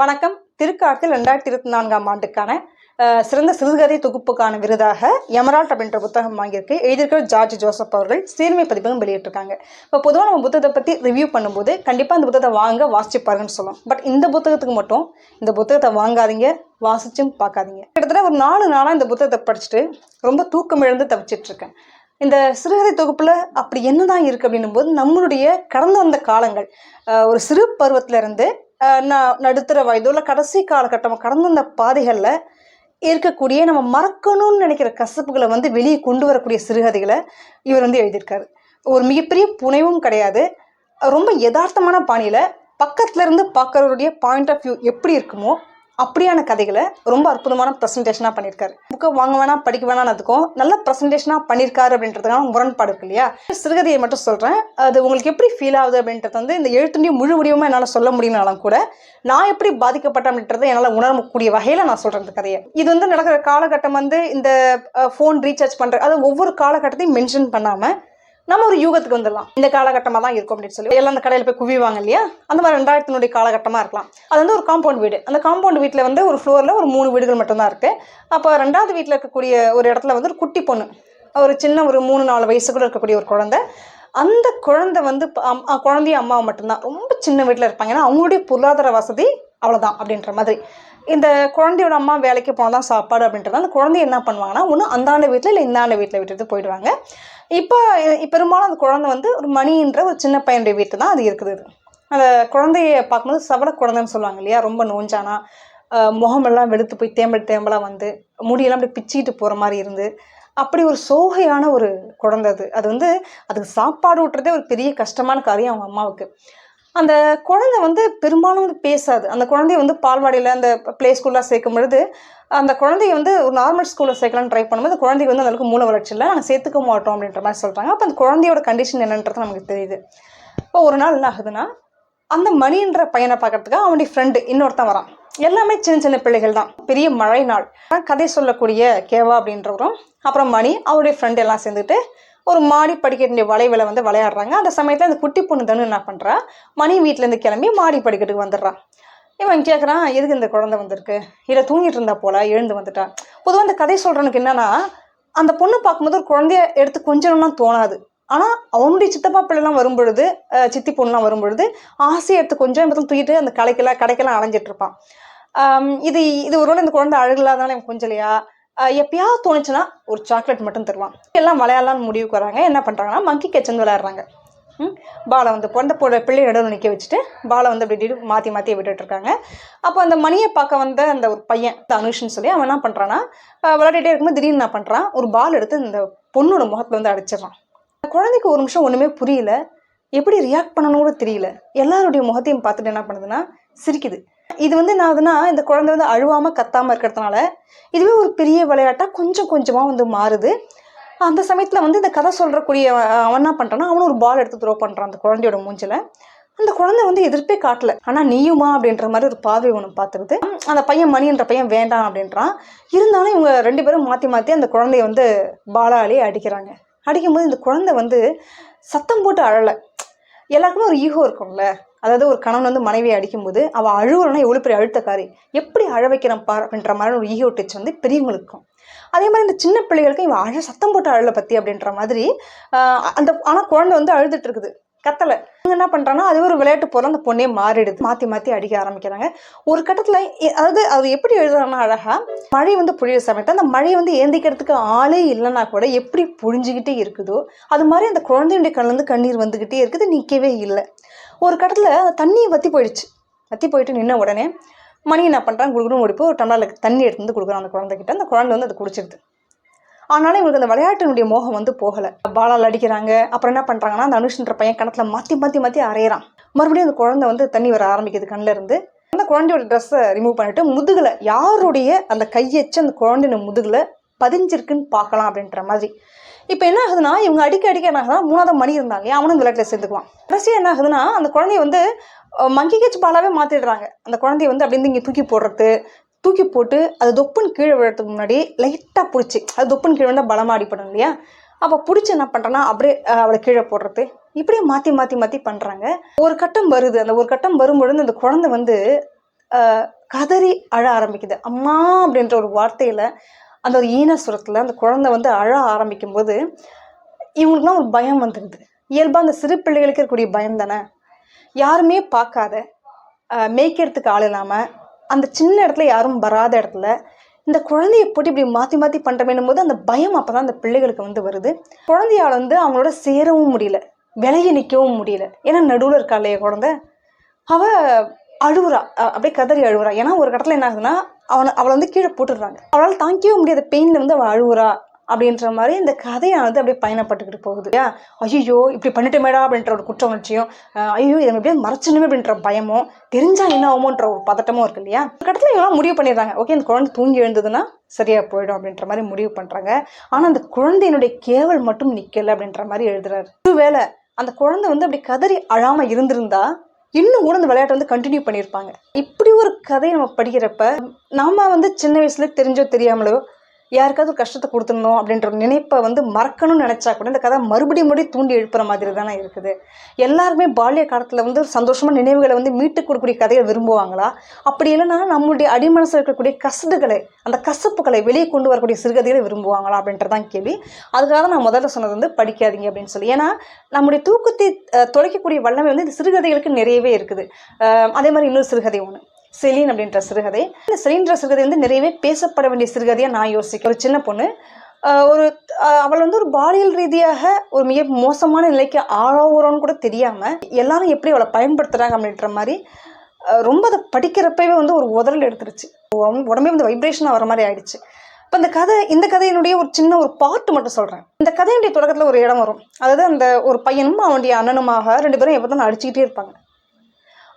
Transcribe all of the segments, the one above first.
வணக்கம். திருக்காட்டில் ரெண்டாயிரத்தி இருபத்தி நான்காம் ஆண்டுக்கான சிறந்த சிறுகதை தொகுப்புக்கான விருதாக எமரால்ட் அப்படின்ற புத்தகம் வாங்கியிருக்கு. எழுதியிருக்கிற ஜார்ஜ் ஜோசப் அவர்கள் சீர்மை பதிப்பகம் வெளியிட்டிருக்காங்க. இப்போ பொதுவாக நம்ம புத்தகத்தை பற்றி ரிவ்யூ பண்ணும்போது கண்டிப்பாக அந்த புத்தகத்தை வாங்க வாசிச்சுப்பாருன்னு பாருங்கன்னு சொல்லலாம் பட் இந்த புத்தகத்துக்கு மட்டும் இந்த புத்தகத்தை வாங்காதீங்க வாசிச்சும் பார்க்காதீங்க. கிட்டத்தட்ட ஒரு நாலு நாளாக இந்த புத்தகத்தை படிச்சுட்டு ரொம்ப தூக்கம் இழந்து தவிச்சிட்ருக்கேன். இந்த சிறுகதை தொகுப்பில் அப்படி என்னதான் இருக்குது அப்படின்னும் போது நம்மளுடைய கடந்து வந்த காலங்கள் ஒரு சிறு பருவத்துல இருந்து நடுத்தர வயதோ இல்லை கடைசி காலகட்டம் கடந்த அந்த பாதைகளில் இருக்கக்கூடிய நம்ம மறக்கணும்னு நினைக்கிற கசப்புகளை வந்து வெளியே கொண்டு வரக்கூடிய சிறுகதைகளை இவர் வந்து எழுதியிருக்காரு. ஒரு மிகப்பெரிய புனைவும் கிடையாது. ரொம்ப யதார்த்தமான பாணியில் பக்கத்துலேருந்து இருந்து பாயிண்ட் ஆஃப் வியூ எப்படி இருக்குமோ அப்படியான கதைகளை ரொம்ப அற்புதமான ப்ரெசன்டேஷனாக பண்ணியிருக்காரு. புக்கை வாங்க வேணாம் படிக்க வேணாம்னதுக்கும் நல்ல ப்ரெசன்டேஷனாக பண்ணியிருக்காரு அப்படின்றதுக்கான முரண்பாடு இருக்கு இல்லையா? சிறுகதையை மட்டும் சொல்கிறேன் அது உங்களுக்கு எப்படி ஃபீல் ஆகுது அப்படின்றது வந்து இந்த எழுத்துடைய முழு வடிவமாக என்னால் சொல்ல முடியும்னாலும் கூட நான் எப்படி பாதிக்கப்பட்டேன் அப்படின்றத என்னால் உணரக்கூடிய வகையில் நான் சொல்கிறேன் இந்த கதையை. இது வந்து நடக்கிற காலகட்டம் வந்து இந்த ஃபோன் ரீசார்ஜ் பண்ணுற அது ஒவ்வொரு காலகட்டத்தையும் மென்ஷன் பண்ணாமல் நம்ம ஒரு யூகத்துக்கு வந்துடலாம். இந்த காலகட்டமாக தான் இருக்கும் அப்படின்னு சொல்லி. எல்லாம் அந்த கடையில் போய் குவிவாங்க இல்லையா? அந்த மாதிரி ரெண்டாயிரத்தினுடைய காலகட்டமாக இருக்கலாம். அது வந்து ஒரு காம்பவுண்ட் வீடு. அந்த காம்பவுண்ட் வீட்டில் வந்து ஒரு ஃப்ளோரில் ஒரு மூணு வீடுகள் மட்டும்தான் இருக்குது அப்போ ரெண்டாவது வீட்டில் இருக்கக்கூடிய ஒரு இடத்துல வந்து ஒரு குட்டி பொண்ணு. ஒரு சின்ன ஒரு மூணு நாலு வயசுக்குள்ளே இருக்கக்கூடிய ஒரு குழந்தை. அந்த குழந்தை வந்து ப- அம்- குழந்தையும் அம்மாவும் மட்டும்தான். ரொம்ப சின்ன வீட்டில் இருப்பாங்க. ஏன்னா அவங்களுடைய பொருளாதார வசதி அவ்வளோதான் அப்படின்ற மாதிரி. இந்த குழந்தையோட அம்மா வேலைக்கு போனால் தான் சாப்பாடு அப்படின்றது. அந்த குழந்தைய என்ன பண்ணுவாங்கன்னா ஒன்று அந்தாண்ட வீட்டில் இல்லை இந்தாண்ட வீட்டில் விட்டுட்டு போயிடுவாங்க. இப்போ பெரும்பாலும் அந்த குழந்தை வந்து ஒரு மணின்ற ஒரு சின்ன பையனுடைய வீட்டு தான் அது இருக்குது. இது. அந்த குழந்தைய பார்க்கும்போது சவள குழந்தைன்னு சொல்லுவாங்க இல்லையா? ரொம்ப நோஞ்சானா முகமெல்லாம் வெளுத்து போய் தேம்பல் தேம்பலாக வந்து முடியெல்லாம் அப்படி பிச்சிக்கிட்டு போகிற மாதிரி இருந்து அப்படி ஒரு சோகையான ஒரு குழந்தை அது. அது வந்து அதுக்கு சாப்பாடு ஊட்டுறதே ஒரு பெரிய கஷ்டமான காரியம் அவங்க அம்மாவுக்கு. அந்த குழந்தை வந்து பெரும்பாலும் வந்து பேசாது. அந்த குழந்தைய வந்து பால்வாடியில் அந்த ப்ளே ஸ்கூலில் சேர்க்கும் பொழுது அந்த குழந்தைய வந்து ஒரு நார்மல் ஸ்கூலில் சேர்க்கலாம்னு ட்ரை பண்ணும்போது அந்த குழந்தைக்கு வந்து அந்தளவுக்கு மூல வளர்ச்சி இல்லை. நாங்கள் சேர்த்துக்க மாட்டோம் அப்படின்ற மாதிரி சொல்கிறாங்க அப்போ அந்த குழந்தையோட கண்டிஷன் என்னன்றது நமக்கு தெரியுது. இப்போ ஒரு நாள் என்ன ஆகுதுன்னா அந்த மணின்ற பையனை பார்க்கறதுக்கு அவனுடைய ஃப்ரெண்டு இன்னொருத்தன் வரான். எல்லாமே சின்ன சின்ன பிள்ளைகள் தான். பெரிய மழை நாள் கதை சொல்லக்கூடிய கேவா அப்படின்றவரும் அப்புறம் மணி அவருடைய ஃப்ரெண்டு எல்லாம் சேர்ந்துட்டு ஒரு மாடி படிக்கட்டுடைய வளைவில் வந்து விளையாடுறாங்க. அந்த சமயத்தில் அந்த குட்டி பொண்ணு தனு என்ன பண்ணுறா மணி வீட்டிலேருந்து கிளம்பி மாடி படிக்கட்டுக்கு வந்துடுறான் இவன் கேட்குறான் எதுக்கு இந்த குழந்தை வந்திருக்கு? இல்லை தூங்கிட்டு இருந்தா போல எழுந்து வந்துட்டான் பொதுவாக அந்த கதை சொல்கிறனுக்கு என்னன்னா அந்த பொண்ணு பார்க்கும்போது ஒரு குழந்தைய எடுத்து கொஞ்சம்லாம் தோணாது. ஆனால் அவனுடைய சித்தப்பா பிள்ளைலாம் வரும்பொழுது சித்தி பொண்ணுலாம் வரும்பொழுது ஆசையை எடுத்து கொஞ்சம் இடத்துல தூக்கிட்டு அந்த கடைக்கெல்லாம் கடைக்கெல்லாம் அலைஞ்சிட்டு இருப்பான். இது இது ஒருவேளை இந்த குழந்தை அழகில்லாதனால இவன் கொஞ்சலையா? இல்லையா எப்பயாவது தோணுச்சுன்னா ஒரு சாக்லேட் மட்டும் தருவான். எல்லாம் விளையாடலாம்னு முடிவுக்கு வராங்க. என்ன பண்ணுறாங்கன்னா மங்கி கிச்சன் விளையாடுறாங்க. ம்? பாலை வந்து பிறந்த போட பிள்ளை நடுவில் நிற்க வச்சுட்டு பாலை வந்து அப்படி மாற்றி மாற்றி விட்டுட்டு இருக்காங்க. அப்போ அந்த மணியை பார்க்க வந்த அந்த ஒரு பையன் தனுஷ்னு சொல்லி அவன் என்ன பண்ணுறான்னா விளையாடிட்டே இருக்கும்போது திடீர்னு என்ன பண்ணுறான் ஒரு பால் எடுத்து இந்த பொண்ணோட முகத்தில் வந்து அடிச்சிடறான். அந்த குழந்தைக்கு ஒரு நிமிஷம் ஒன்றுமே புரியல. எப்படி ரியாக்ட் பண்ணணும் கூட தெரியல. எல்லாருடைய முகத்தையும் பார்த்துட்டு என்ன பண்ணுதுன்னா சிரிக்குது. இது வந்து என்ன ஆகுதுன்னா இந்த குழந்தை வந்து அழுவாமல் கத்தாம இருக்கிறதுனால இதுவே ஒரு பெரிய விளையாட்டாக கொஞ்சம் கொஞ்சமாக வந்து மாறுது. அந்த சமயத்தில் வந்து இந்த கதை சொல்கிறக்கூடிய அவன் என்ன பண்ணுறான்னா அவனும் ஒரு பால் எடுத்து த்ரோ பண்ணுறான் அந்த குழந்தையோட மூஞ்சில். அந்த குழந்தை வந்து எதிர்ப்பே காட்டல. ஆனால் நீயுமா அப்படின்ற மாதிரி ஒரு பார்வை ஒன்று பார்த்துருது. அந்த பையன் மணின்ற பையன் வேண்டாம் அப்படின்றான். இருந்தாலும் இவங்க ரெண்டு பேரும் மாற்றி மாற்றி அந்த குழந்தைய வந்து பாலாலே அடிக்கிறாங்க. அடிக்கும்போது இந்த குழந்தை வந்து சத்தம் போட்டு அழலை. எல்லாருக்குமே ஒரு ஈகோ இருக்கும்ல. அதாவது ஒரு கணவன் வந்து மனைவியை அடிக்கும்போது அவள் அழுவலன்னா எவ்வளோ பெரிய அழுத்தக்காரி? எப்படி அழ வைக்கிறான் பார் அப்படின்ற மாதிரி ஒரு ஈகோ டச் வந்து பெரியவங்களுக்கும் அதே மாதிரி இந்த சின்ன பிள்ளைகளுக்கு இவன் அழ சத்தம் போட்டு அழலை பற்றி அப்படின்ற மாதிரி அந்த ஆனால் குழந்தை வந்து அழுதுட்டு இருக்குது. கத்தலை. அவங்க என்ன பண்ணுறாங்கன்னா அது ஒரு விளையாட்டு போல அந்த பொண்ணே மாறிடுது. மாற்றி மாற்றி அடிக்க ஆரம்பிக்கிறாங்க. ஒரு கட்டத்தில் அதாவது அது எப்படி எழுதுறாங்கன்னா அழகாக மழை வந்து புழிய சமயத்தை அந்த மழையை வந்து ஏந்திக்கிறதுக்கு ஆளே இல்லைன்னா கூட எப்படி புழிஞ்சிக்கிட்டே இருக்குதோ அது மாதிரி அந்த குழந்தையுடைய கண்ணிலேருந்து கண்ணீர் வந்துக்கிட்டே இருக்குது நிற்கவே இல்லை. ஒரு கட்டத்தில் தண்ணி வற்றி போயிடுச்சு. வற்றி போயிட்டு நின்ன உடனே மணி என்ன பண்ணுறான் குடுக்குன்னு ஓடி போய் ஒரு டம்ளரில் தண்ணி எடுத்து வந்து கொடுக்குறான் அந்த குழந்தைகிட்ட. அந்த குழந்தை வந்து அது குடிச்சிடுது ஆனாலும் இவங்களுக்கு அந்த விளையாட்டினுடைய மோகம் வந்து போகலை. பாலால் அடிக்கிறாங்க. அப்புறம் என்ன பண்ணுறாங்கன்னா அந்த அனுஷன்ற பையன் கணத்தில் மாற்றி மாற்றி மாற்றி அரையிறான். மறுபடியும் அந்த குழந்தை வந்து தண்ணி வர ஆரம்பிக்குது கண்ணில் இருந்து. அந்த குழந்தையோட ட்ரெஸ்ஸை ரிமூவ் பண்ணிட்டு முதுகில் யாருடைய அந்த கையச்சு அந்த குழந்தையோட முதுகில் பதிஞ்சிருக்குன்னு பார்க்கலாம் அப்படின்ற மாதிரி. இப்போ என்ன ஆகுதுன்னா இவங்க அடிக்க அடிக்க என்ன ஆகுதுன்னா மூணாவது மணி இருந்தாங்க அவனும் விளையாட்டில் சேர்ந்துக்குவான். கடைசியாக என்ன ஆகுதுன்னா அந்த குழந்தைய வந்து மங்கி கேச்சு பாலாவே மாற்றிடுறாங்க அந்த குழந்தைய வந்து அப்படி இருந்து இங்கே தூக்கி போடுறது தூக்கி போட்டு அது தொப்புன்னு கீழே விழுறதுக்கு முன்னாடி லைட்டாக பிடிச்சி அது தொப்புன்னு கீழே வந்தால் பலமாக அடிப்படும் இல்லையா? அப்போ பிடிச்சி என்ன பண்ணுறேன்னா அப்படியே அவளை கீழே போடுறது. இப்படியே மாற்றி மாற்றி மாற்றி பண்ணுறாங்க ஒரு கட்டம் வருது. அந்த ஒரு கட்டம் வரும்பொழுது அந்த குழந்தை வந்து கதறி அழ ஆரம்பிக்குது. அம்மா அப்படின்ற ஒரு வார்த்தையில் அந்த ஒரு ஈனசுரத்தில் அந்த குழந்தை வந்து அழ ஆரம்பிக்கும் போது இவங்களுக்குலாம் ஒரு பயம் வந்துடுது. இயல்பாக அந்த சிறு பிள்ளைகளுக்கு இருக்கக்கூடிய பயம் தானே? யாருமே பார்க்காத மேய்க்கிறதுக்கு ஆள் இல்லாமல் அந்த சின்ன இடத்துல யாரும் வராத இடத்துல இந்த குழந்தைய போட்டு இப்படி மாற்றி மாற்றி பண்ணுறமேனும் போது அந்த பயம் அப்போ தான் அந்த பிள்ளைகளுக்கு வந்து வருது. குழந்தையால் வந்து அவங்களோட சேரவும் முடியல விலையை நிற்கவும் முடியல. ஏன்னா நடுவில் இருக்கா இல்லையா குழந்தை. அவள் அழுவுறா. அப்படியே கதறி அழுவுறா. ஏன்னா ஒரு இடத்துல என்ன ஆகுதுன்னா அவனை அவளை வந்து கீழே போட்டுடுறாங்க. அவளால் தாங்கிக்கவே முடியாத. பெயினில் வந்து அவள் அழுவுறா அப்படின்ற மாதிரி இந்த கதையானது அப்படியே பயணப்பட்டுக்கிட்டு போகுது. ஐயோ இப்படி பண்ணிட்டோமேடா அப்படின்ற ஒரு குற்ற உணர்ச்சியும் ஐயோ இதை எப்படியாவது மறைச்சணுமே அப்படின்ற பயமும் தெரிஞ்சா என்ன ஆகுமோன்ற ஒரு பதட்டமும் இருக்கு இல்லையா? ஒரு கட்டத்தில் இவங்களாம் முடிவு பண்ணிடுறாங்க. ஓகே இந்த குழந்தை தூங்கி எழுந்ததுன்னா சரியாக போயிடும் அப்படின்ற மாதிரி முடிவு பண்ணுறாங்க ஆனால் அந்த குழந்தையினுடைய கேவல் மட்டும் நிற்கலை அப்படின்ற மாதிரி எழுதுறாரு. ஒருவேளை அந்த குழந்தை வந்து அப்படி கதறி அழாமல் இருந்திருந்தா இன்னும் கூட அந்த விளையாட்டை வந்து கண்டினியூ பண்ணியிருப்பாங்க. இப்படி ஒரு கதையை நம்ம படிக்கிறப்ப நாம வந்து சின்ன வயசுல தெரிஞ்சோ தெரியாமலோ யாருக்காவது ஒரு கஷ்டத்தை கொடுத்துருந்தோம் அப்படின்ற ஒரு நினைப்பை வந்து மறக்கணும்னு நினச்சா கூட இந்த கதை மறுபடியும் மறுபடியும் தூண்டி எழுப்புற மாதிரி தானே இருக்குது. எல்லாருமே பால்ய காலத்தில் வந்து சந்தோஷமாக நினைவுகளை வந்து மீட்டு கொடுக்கக்கூடிய கதையை விரும்புவாங்களா? அப்படி இல்லைன்னா நம்மளுடைய அடிமனசில் இருக்கக்கூடிய கசடுகளை அந்த கசப்புகளை வெளியே கொண்டு வரக்கூடிய சிறுகதைகளை விரும்புவாங்களா அப்படின்றதான் கேள்வி. அதுக்காக நான் முதல்ல சொன்னது வந்து படிக்காதீங்க அப்படின்னு சொல்லி. ஏன்னா நம்முடைய தூக்கத்தை தொலைக்கக்கூடிய வல்லமை வந்து இந்த சிறுகதைகளுக்கு நிறையவே இருக்குது. அதே மாதிரி இன்னொரு சிறுகதை ஒன்று செலீன் அப்படின்ற சிறுகதை. இந்த செலீன்ற சிறுகதை வந்து நிறையவே பேசப்பட வேண்டிய சிறுகதையாக நான் யோசிக்கிறேன். ஒரு சின்ன பொண்ணு. ஒரு அவள் வந்து ஒரு பாலியல் ரீதியாக ஒரு மிக மோசமான நிலைக்கு ஆளாகிறோன்னு கூட தெரியாமல் எல்லாரும் எப்படி அவளை பயன்படுத்துகிறாங்க அப்படின்ற மாதிரி ரொம்ப அதை படிக்கிறப்பவே வந்து ஒரு உதறல் எடுத்துருச்சு. உடம்பே வந்து வைப்ரேஷனாக வர மாதிரி ஆயிடுச்சு. இப்போ இந்த கதை இந்த கதையினுடைய ஒரு சின்ன ஒரு பாட்டு மட்டும் சொல்கிறேன் இந்த கதையினுடைய தொடக்கத்தில் ஒரு இடம் வரும். அதாவது அந்த ஒரு பையனும் அவனுடைய அண்ணனுமாக ரெண்டு பேரும் எப்போ தான் அடிச்சுக்கிட்டே இருப்பாங்க.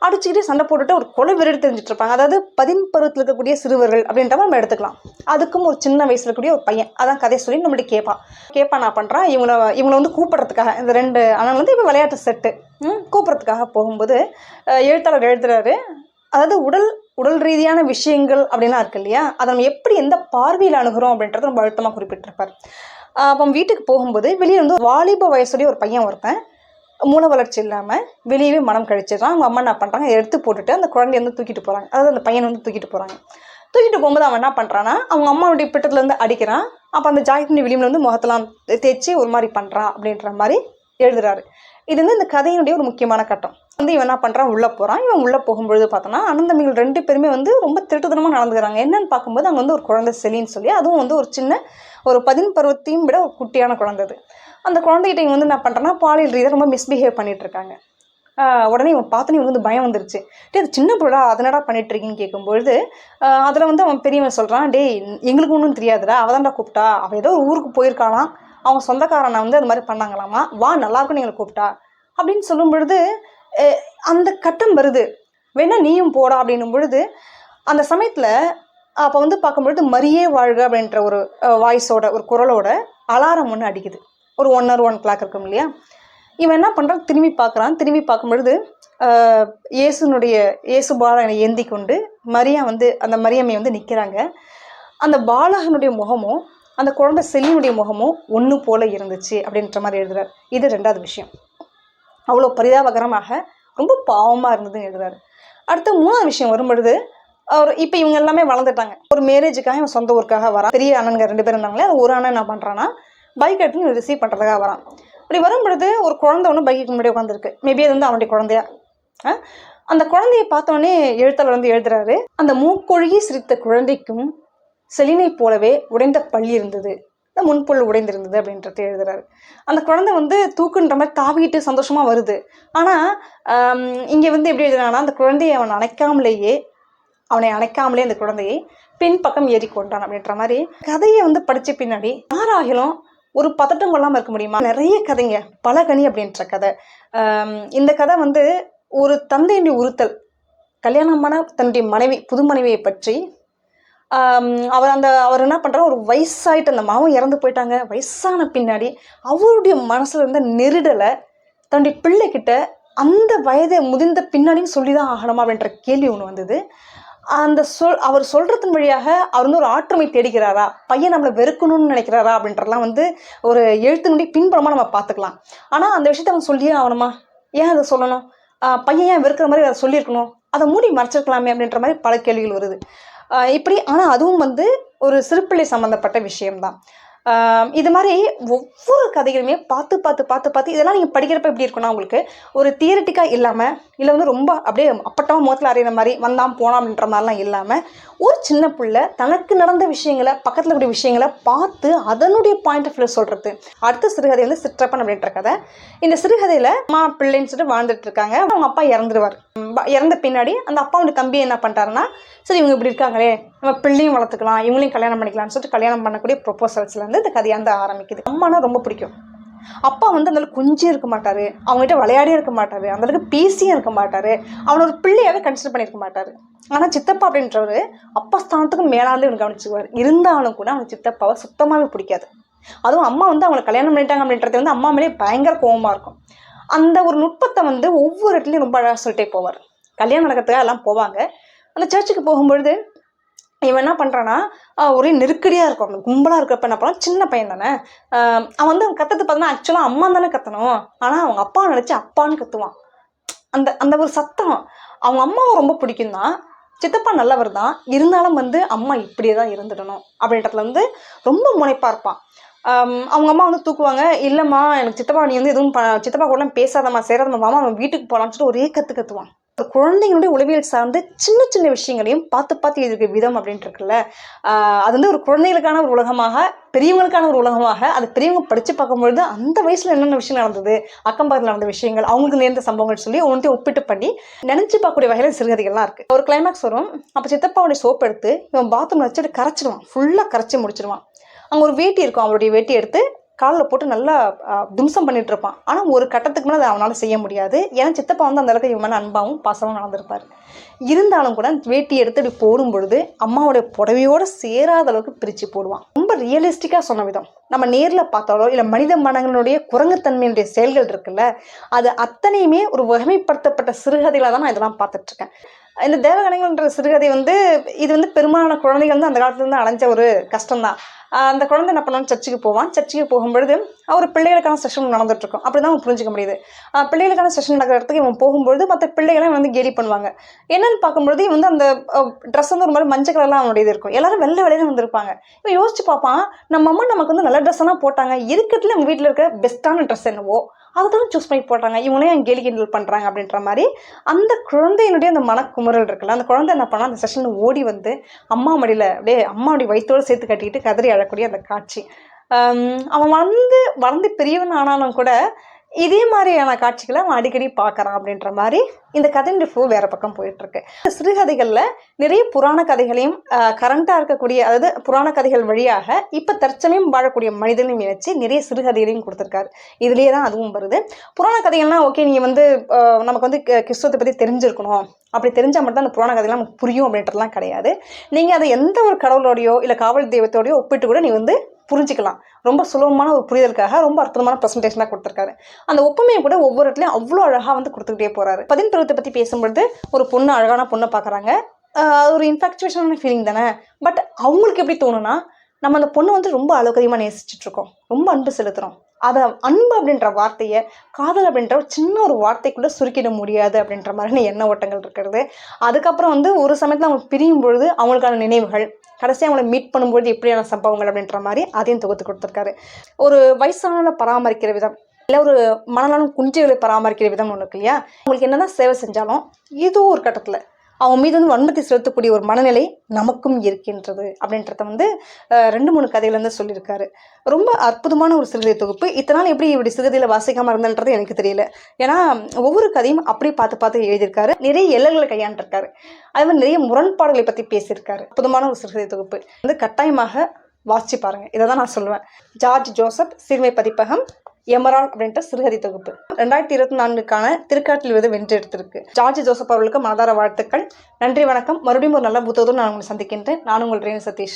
அடிச்சுக்கிட்டே சண்டை போட்டுட்டு ஒரு கொலை விரடி தெரிஞ்சுட்டு இருப்பாங்க. அதாவது பதின் பருவத்தில் இருக்கக்கூடிய சிறுவர்கள் அப்படின்ற நம்ம எடுத்துக்கலாம். அதுக்கும் ஒரு சின்ன வயசுல இருக்கக்கூடிய ஒரு பையன். அதான் கதை சொல்லி நம்மள்ட்ட கேட்பான். கேட்பான் நான் பண்ணுறான் இவங்கள இவங்களை வந்து கூப்பிட்றதுக்காக இந்த ரெண்டு அண்ணன் வந்து இப்போ விளையாட்டு செட்டு கூப்பிட்றதுக்காக போகும்போது எழுத்தாளர் எழுதுறாரு. அதாவது உடல் உடல் ரீதியான விஷயங்கள் அப்படின்லாம் இருக்கு இல்லையா? அதை நம்ம எப்படி எந்த பார்வையில் அணுகிறோம் அப்படின்றத ரொம்ப அழுத்தமாக குறிப்பிட்டிருப்பார். அப்போ வீட்டுக்கு போகும்போது வெளியே வந்து வாலிப வயசுடைய ஒரு பையன் ஒருத்தன். மூல வளர்ச்சி இல்லாமல் வெளியவே மனம் கழிச்சிடுறான். அவங்க அம்மா என்ன பண்ணுறாங்க எடுத்து போட்டுட்டு அந்த குழந்தைய வந்து தூக்கிட்டு போகிறாங்க அதாவது அந்த பையன் வந்து தூக்கிட்டு போகிறாங்க தூக்கிட்டு போகும்போது அவன் என்ன பண்ணுறான்னா அவங்க அம்மாவுடைய பிட்டத்துலேருந்து அடிக்கிறான். அப்போ அந்த ஜாக்கெட் விளிம்பில் வந்து முகத்தெல்லாம் தேய்ச்சி ஒரு மாதிரி பண்ணுறான் அப்படின்ற மாதிரி எழுதுறாரு. இது வந்து இந்த கதையினுடைய ஒரு முக்கியமான கட்டம். வந்து இவன் என்ன பண்ணுறான் உள்ளே போகிறான் இவன் உள்ளே போகும்பொழுது பார்த்தோன்னா அனந்தமிகள் ரெண்டு பேருமே வந்து ரொம்ப திருட்டுத்தனமாக நடந்துக்கிறாங்க. என்னன்னு பார்க்கும்போது அங்கே வந்து ஒரு குழந்தை செலின்னு சொல்லி அதுவும் வந்து ஒரு சின்ன ஒரு பதின் பருவத்தையும் விட ஒரு குட்டியான குழந்தை அது. அந்த குழந்தைகிட்ட இவன் வந்து என்ன பண்ணுறான்னா பாலியல் ரீதியாக ரொம்ப மிஸ்பிஹேவ் பண்ணிட்டு இருக்காங்க உடனே இவன் பார்த்தோன்னே இவனுக்கு வந்து பயம் வந்துருச்சு. டே அது சின்ன பிள்ளடா அதனடா பண்ணிட்டுருக்கீங்கன்னு கேட்கும்பொழுது அதில் வந்து அவன் பெரியவன் சொல்கிறான் டேய் எங்களுக்கு ஒன்றும் தெரியாதுடா அவதான்டா கூப்பிட்டா. அவள் ஏதோ ஒரு ஊருக்கு போயிருக்காளாம். அவங்க சொந்தக்காரனை வந்து அது மாதிரி பண்ணாங்களாமா? வா நல்லாயிருக்கும்னு எங்களை கூப்பிட்டா. அப்படின்னு சொல்லும் பொழுது அந்த கட்டம் வருது. வேணா நீயும் போடா அப்படின்னும் பொழுது அந்த சமயத்தில் அப்போ வந்து பார்க்கும்பொழுது மரியே வாழ்க அப்படின்ற ஒரு வாய்ஸோட ஒரு குரலோட அலாரம் ஒன்று அடிக்குது. ஒரு ஒன் ஆர் ஒன் கிளாக் இருக்கும் இல்லையா? இவன் என்ன பண்ணுறான் திரும்பி பார்க்குறான். திரும்பி பார்க்கும்பொழுது இயேசுனுடைய இயேசு பாலனை ஏந்தி கொண்டு மரியா வந்து அந்த மரியம்மை வந்து நிற்கிறாங்க அந்த பாலகனுடைய முகமும் அந்த குழந்தை செல்லினுடைய முகமும் ஒன்று போல இருந்துச்சு அப்படின்ற மாதிரி எழுதுறார். இது ரெண்டாவது விஷயம். அவ்வளோ பரிதாபகரமாக ரொம்ப பாவமாக இருந்ததுன்னு எழுதுறாரு. அடுத்து மூணாவது விஷயம் வரும்பொழுது அவர் இப்போ இவங்க எல்லாமே வளர்ந்துட்டாங்க. ஒரு மேரேஜுக்காக இவன் சொந்த ஊருக்காக வரான். பெரிய அண்ணனுங்க ரெண்டு பேரும் இருந்தாங்களே அது ஒரு அண்ணன் என்ன பண்ணுறான்னா பைக் எடுத்துன்னு ரிசீவ் பண்ணுறதுக்காக வரான். அப்படி வரும்பொழுது ஒரு குழந்தை ஒன்று பைக்கு முன்னாடி உட்காந்துருக்கு மேபி அது வந்து அவனுடைய குழந்தையா? அந்த குழந்தையை பார்த்தோன்னே எழுத்தாளர் வந்து எழுதுறாரு அந்த மூக்கொழுகி சிரித்த குழந்தைக்கும் செலினை போலவே உடைந்த பள்ளி இருந்தது. இந்த முன்புல் உடைந்திருந்தது அப்படின்றது எழுதுறாரு. அந்த குழந்தை வந்து தூக்குன்ற மாதிரி தாவிட்டு சந்தோஷமா வருது. ஆனால் இங்கே வந்து எப்படி எழுதுறாங்கன்னா அந்த குழந்தையை அவன் அணைக்காமலேயே அவனை அணைக்காமலே அந்த குழந்தையை பின் பக்கம் ஏறி கொண்டான் அப்படின்ற மாதிரி கதையை வந்து படிச்ச பின்னாடி யாராகிலும் ஒரு பதட்டம் கொள்ளாமல் இருக்க முடியுமா? நிறைய கதைங்க. பலகனி அப்படின்ற கதை. இந்த கதை வந்து ஒரு தந்தையினுடைய உறுத்தல் கல்யாணமான தன்னுடைய மனைவி புது மனைவியை பற்றி அவர் அந்த அவர் என்ன பண்ணுறாரு ஒரு வயசாயிட்டு அந்த மாவும் இறந்து போயிட்டாங்க. வயசான பின்னாடி அவருடைய மனசில் இருந்த நெருடலை தன்னுடைய பிள்ளைக்கிட்ட அந்த வயதை முதிர்ந்த பின்னாடியும் சொல்லி தான் ஆகணுமா அப்படின்ற கேள்வி ஒன்று வந்தது. அந்த சொல் அவர் சொல்கிறதன் வழியாக அவர் வந்து ஒரு ஆற்றுமை தேடிக்கிறாரா பையன் நம்மளை வெறுக்கணும்னு நினைக்கிறாரா அப்படின்றலாம் வந்து ஒரு எழுத்தினுடைய பின்புறமாக நம்ம பார்த்துக்கலாம். ஆனால் அந்த விஷயத்த அவன் சொல்லியே ஆகணுமா? ஏன் அதை சொல்லணும்? பையன் ஏன் வெறுக்கிற மாதிரி அதை சொல்லியிருக்கணும்? அதை மூடி மறைச்சிருக்கலாமே அப்படின்ற மாதிரி பல கேள்விகள் வருது. இப்படி ஆனால் அதுவும் வந்து ஒரு சிறுப்பிள்ளை சம்மந்தப்பட்ட விஷயம்தான். இது மாதிரி ஒவ்வொரு கதைகளுமே பார்த்து பார்த்து பார்த்து பார்த்து இதெல்லாம் நீங்கள் படிக்கிறப்ப எப்படி இருக்குன்னா உங்களுக்கு ஒரு தியரிட்டிக்காக இல்லாமல் இல்லை வந்து ரொம்ப அப்படியே அப்பட்டமாக முகத்தில் அறையிற மாதிரி வந்தான் போனான் அப்படின்ற மாதிரிலாம் இல்லாமல் ஒரு சின்ன பிள்ளை தனக்கு நடந்த விஷயங்களை பக்கத்தில் இருக்கிற விஷயங்களை பார்த்து அதனுடைய பாயிண்ட் ஆஃப் வியூ சொல்கிறது அடுத்த சிறுகதை வந்து சிற்றப்பன் அப்படின்ற கதை. இந்த சிறுகதையில் அம்மா பிள்ளைன்னு சொல்லிட்டு வாழ்ந்துட்டு இருக்காங்க. அவங்க அப்பா இறந்துருவார். இறந்த பின்னாடி அந்த அப்பாவோட தம்பி என்ன பண்ணுறாருன்னா சரி இவங்க இப்படி இருக்காங்களே நம்ம பிள்ளையும் வளர்த்துக்கலாம் இவங்களையும் கல்யாணம் பண்ணிக்கலாம்னு சொல்லிட்டு கல்யாணம் பண்ணக்கூடிய ப்ரொப்போசல்ஸ்லேருந்து இந்த கதையாந்து ஆரம்பிக்குது. அம்மானா ரொம்ப பிடிக்கும். அப்பா வந்து அந்த அளவுக்கு இருக்க மாட்டாரு. அவங்ககிட்ட விளையாடியும் இருக்க மாட்டாரு. அந்த அளவுக்கு பேசியும் இருக்க மாட்டாரு. அவனை ஒரு பிள்ளையாவே கன்சிடர் பண்ணியிருக்க மாட்டாரு. ஆனால் சித்தப்பா அப்படின்றவர் அப்பா ஸ்தானத்துக்கு மேலாந்து இவனை கவனிச்சுக்குவார். இருந்தாலும் கூட அவனுக்கு சித்தப்பாவை சுத்தமாகவே பிடிக்காது. அதுவும் அம்மா வந்து அவங்களை கல்யாணம் பண்ணிட்டாங்க அப்படின்றது வந்து அம்மா மேலே பயங்கர கோபமாக இருக்கும். அந்த ஒரு நுட்பத்தை வந்து ஒவ்வொரு இடத்துலையும் ரொம்ப அழகாக சொல்லிட்டே போவார். கல்யாணம் நடக்கிறதுக்காக எல்லாம் போவாங்க. அந்த சர்ச்சுக்கு போகும்பொழுது இவன் என்ன பண்ணுறான்னா ஒரே நெருக்கடியாக இருக்கும் அந்த கும்பலாக இருக்கிறப்ப என்ன பண்ணான் சின்ன பையன் தானே. அவன் வந்து அவன் கத்துறது பார்த்தா ஆக்சுவலாக அம்மா தானே கத்தணும். ஆனால் அவங்க அப்பா நினச்சி அப்பான்னு கத்துவான். அந்த அந்த ஒரு சத்தம். அவங்க அம்மாவை ரொம்ப பிடிக்கும் தான் சித்தப்பா நல்லவர் தான். இருந்தாலும் வந்து அம்மா இப்படியே தான் இருந்துடணும் அப்படின்றதுல வந்து ரொம்ப முனைப்பாக இருப்பான். அவங்க அம்மா வந்து தூக்குவாங்க இல்லைம்மா எனக்கு சித்தப்பா நீ வந்து எதுவும் ப சித்தப்பா கூடலாம் பேசாதம்மா சேராதம்மா மாமா அவன் வீட்டுக்கு போகலான்னு சொல்லிட்டு ஒரே கற்று கத்துவான். குழந்தைங்களுடைய உளவியல் சார்ந்து சின்ன சின்ன விஷயங்களையும் பார்த்து பார்த்து எழுதிருக்க விதம் அப்படின்ட்டு இருக்குல்ல. அது வந்து ஒரு குழந்தைகளுக்கான ஒரு உலகமாக பெரியவங்களுக்கான ஒரு உலகமாக அது பெரியவங்க படித்து பார்க்கும்பொழுது அந்த வயசில் என்னென்ன விஷயம் நடந்தது அக்கம் பக்கத்தில் நடந்த விஷயங்கள் அவங்களுக்கு நேர்ந்த சம்பவங்கள் சொல்லி ஒன்றையும் ஒப்பிட்டு பண்ணி நினச்சி பார்க்கக்கூடிய வகையில் சிறுகதைகள்லாம் இருக்குது ஒரு கிளைமேக்ஸ் வரும். அப்போ சித்தப்பாவுடைய சோப் எடுத்து இவன் பாத்ரூம் வச்சுட்டு கரைச்சிடுவான். ஃபுல்லாக கரைச்சி முடிச்சிடுவான். அங்கே ஒரு வேட்டி இருக்கும். அவருடைய வேட்டி எடுத்து காலில் போட்டு நல்லா தும்சம் பண்ணிட்டு இருப்பான் ஆனால் ஒரு கட்டத்துக்கு மேலே அதை அவனால் செய்ய முடியாது. ஏன்னா சித்தப்பா வந்து அந்த அளவுக்கு இவன் மேலே அன்பாகவும் பாசமும் நடந்திருப்பார் இருந்தாலும் கூட வேட்டி எடுத்து இப்படி போடும் பொழுது அம்மாவோடைய புடவையோடு சேராத அளவுக்கு பிரித்து போடுவான். ரொம்ப ரியலிஸ்டிக்காக சொன்ன விதம். நம்ம நேரில் பார்த்தாலோ இல்லை மனித மனங்களுடைய குரங்குத்தன்மையினுடைய செயல்கள் இருக்குல்ல அது அத்தனையுமே ஒரு வகைமைப்படுத்தப்பட்ட சிறுகதையில தான் நான் இதெல்லாம் பார்த்துட்ருக்கேன் இந்த தேவகணங்கள்ன்ற சிறுகதை வந்து இது வந்து பெரும்பாலான குழந்தைகள் வந்து அந்த காலத்துலேருந்து அடைஞ்ச ஒரு கஷ்டம்தான். அந்த குழந்தை என்ன பண்ணுவான் சர்ச்சுக்கு போவான். சர்ச்சுக்கு போகும்பொழுது அவர் பிள்ளைகளுக்கான செஷன் நடந்துட்டுருக்கும். அப்படி தான் அவன் புரிஞ்சிக்க முடியுது. பிள்ளைகளுக்கான செஷன் நடக்கிற இடத்துக்கு இவன் போகும்பொழுது மற்ற பிள்ளைகளை வந்து கேலி பண்ணுவாங்க. என்னென்னு பார்க்கும்பொழுது இவன் வந்து அந்த ட்ரெஸ் வந்து ஒரு மாதிரி மஞ்சள் கலர்லாம் அவனுடைய இது இருக்கும். எல்லாரும் வெள்ளை வெளியில வந்திருப்பாங்க. இவன் யோசிச்சு பார்ப்பான் நம்ம அம்மா நமக்கு வந்து நல்ல ட்ரெஸ்ஸெல்லாம் போட்டாங்க. இருக்கிறதுல நம்ம வீட்டில் இருக்கிற பெஸ்ட்டான ட்ரெஸ் என்னவோ அதை தான் சூஸ் பண்ணி போடுறாங்க. இவங்களே என் கேலி கிண்டல் பண்ணுறாங்க அப்படின்ற மாதிரி அந்த குழந்தையினுடைய அந்த மனக்குமுறல் இருக்குல்ல அந்த குழந்தை என்ன பண்ணால் அந்த செஷனில் ஓடி வந்து அம்மா மடியில் அப்படியே அம்மாவுடைய வயிற்றோடு சேர்த்து கட்டிக்கிட்டு கதறி அழக்கூடிய அந்த காட்சி. அவன் வந்து வளர்ந்து பெரியவன் ஆனாலும் கூட இதே மாதிரியான காட்சிகளை அவன் அடிக்கடி பார்க்குறான் அப்படின்ற மாதிரி இந்த கதையின் ரிஃபு வேற பக்கம் போயிட்டுருக்கு. சிறுகதைகளில் நிறைய புராண கதைகளையும் கரண்டாக இருக்கக்கூடிய அதாவது புராண கதைகள் வழியாக இப்போ தற்சமயம் வாழக்கூடிய மனிதனையும் இணைச்சி நிறைய சிறுகதைகளையும் கொடுத்துருக்காரு. இதுலேயே தான் அதுவும் வருது. புராண கதைகள்லாம் ஓகே நீங்கள் வந்து நமக்கு வந்து கி- கிறிஸ்துவத்தை பற்றி தெரிஞ்சிருக்கணும். அப்படி தெரிஞ்சால் மட்டும்தான் அந்த புராண கதையெல்லாம் நமக்கு புரியும் அப்படின்றதுலாம் கிடையாது. நீங்கள் அதை எந்த ஒரு கடவுளோடையோ இல்லை காவல் தெய்வத்தோடையோ ஒப்பிட்டு கூட நீ வந்து புரிஞ்சுக்கலாம். ரொம்ப சுலபமான ஒரு புரிதலுக்காக ரொம்ப அற்புதமான ப்ரெசன்டேஷனாக கொடுத்துருக்காரு. அந்த ஒப்புமையை கூட ஒவ்வொரு இடத்துலையும் அவ்வளோ அழகாக வந்து கொடுத்துக்கிட்டே போகிறாரு பதின் பருவத்தை பற்றி பேசும்பொழுது ஒரு பொண்ணு அழகான பொண்ணை பார்க்குறாங்க. அது ஒரு இன்ஃபாக்சுவேஷனான ஃபீலிங் தானே? பட் அவங்களுக்கு எப்படி தோணுன்னா நம்ம அந்த பொண்ணு வந்து ரொம்ப அளவுக்கு அதிகமாக நேசிச்சுட்ருக்கோம் ரொம்ப அன்பு செலுத்துகிறோம் அதை அன்பு அப்படின்ற வார்த்தையை காதல் அப்படின்ற ஒரு சின்ன ஒரு வார்த்தைக்குள்ளே சுருக்கிட முடியாது அப்படின்ற மாதிரியான எண்ண ஓட்டங்கள் இருக்கிறது. அதுக்கப்புறம் வந்து ஒரு சமயத்தில் அவங்க பிரியும் பொழுது அவங்களுக்கான நினைவுகள் கடைசியாக அவங்கள மீட் பண்ணும்பொழுது எப்படியான சம்பவங்கள் அப்படின்ற மாதிரி அதையும் தொகுத்து கொடுத்துருக்காரு. ஒரு வயசானவங்களை பராமரிக்கிற விதம் இல்லை ஒரு மனநலம் குஞ்சுகளை பராமரிக்கிற விதம் ஒன்று இருக்கு இல்லையா? உங்களுக்கு என்னதான் சேவை செஞ்சாலும் ஏதோ ஒரு கட்டத்தில் அவன் மீது வந்து வன்மத்தை செலுத்தக்கூடிய ஒரு மனநிலை நமக்கும் இருக்கின்றது அப்படின்றத வந்து ரெண்டு மூணு கதைகள் வந்து சொல்லியிருக்காரு. ரொம்ப அற்புதமான ஒரு சிறுகதை தொகுப்பு. இத்தனால் எப்படி இப்படி சிறுகதையில் வாசிக்காமல் இருந்தன்றது எனக்கு தெரியல. ஏன்னா ஒவ்வொரு கதையும் அப்படியே பார்த்து பார்த்து எழுதியிருக்காரு. நிறைய எல்லைகளை கையாண்டிருக்காரு. அதே மாதிரி நிறைய முரண்பாடுகளை பற்றி பேசியிருக்காரு. அற்புதமான ஒரு சிறுகதை தொகுப்பு. வந்து கட்டாயமாக வாசிச்சு பாருங்கள் இதை தான் நான் சொல்லுவேன். ஜார்ஜ் ஜோசப் சிறுமை பதிப்பகம் எமரால் அப்படின்ற சிறுகதை தொகுப்பு. ரெண்டாயிரத்தி இருபத்தி நான்குக்கான திருக்காட்டில் விருது வென்றெடுத்திருக்கு ஜார்ஜ் ஜோசப் அவர்களுக்கு மனதார வாழ்த்துக்கள். நன்றி வணக்கம். மறுபடியும் ஒரு நல்ல புத்தகத்தோடு நான் உங்களை சந்திக்கின்றேன். நான் உங்கள் ரேணு சதீஷ்.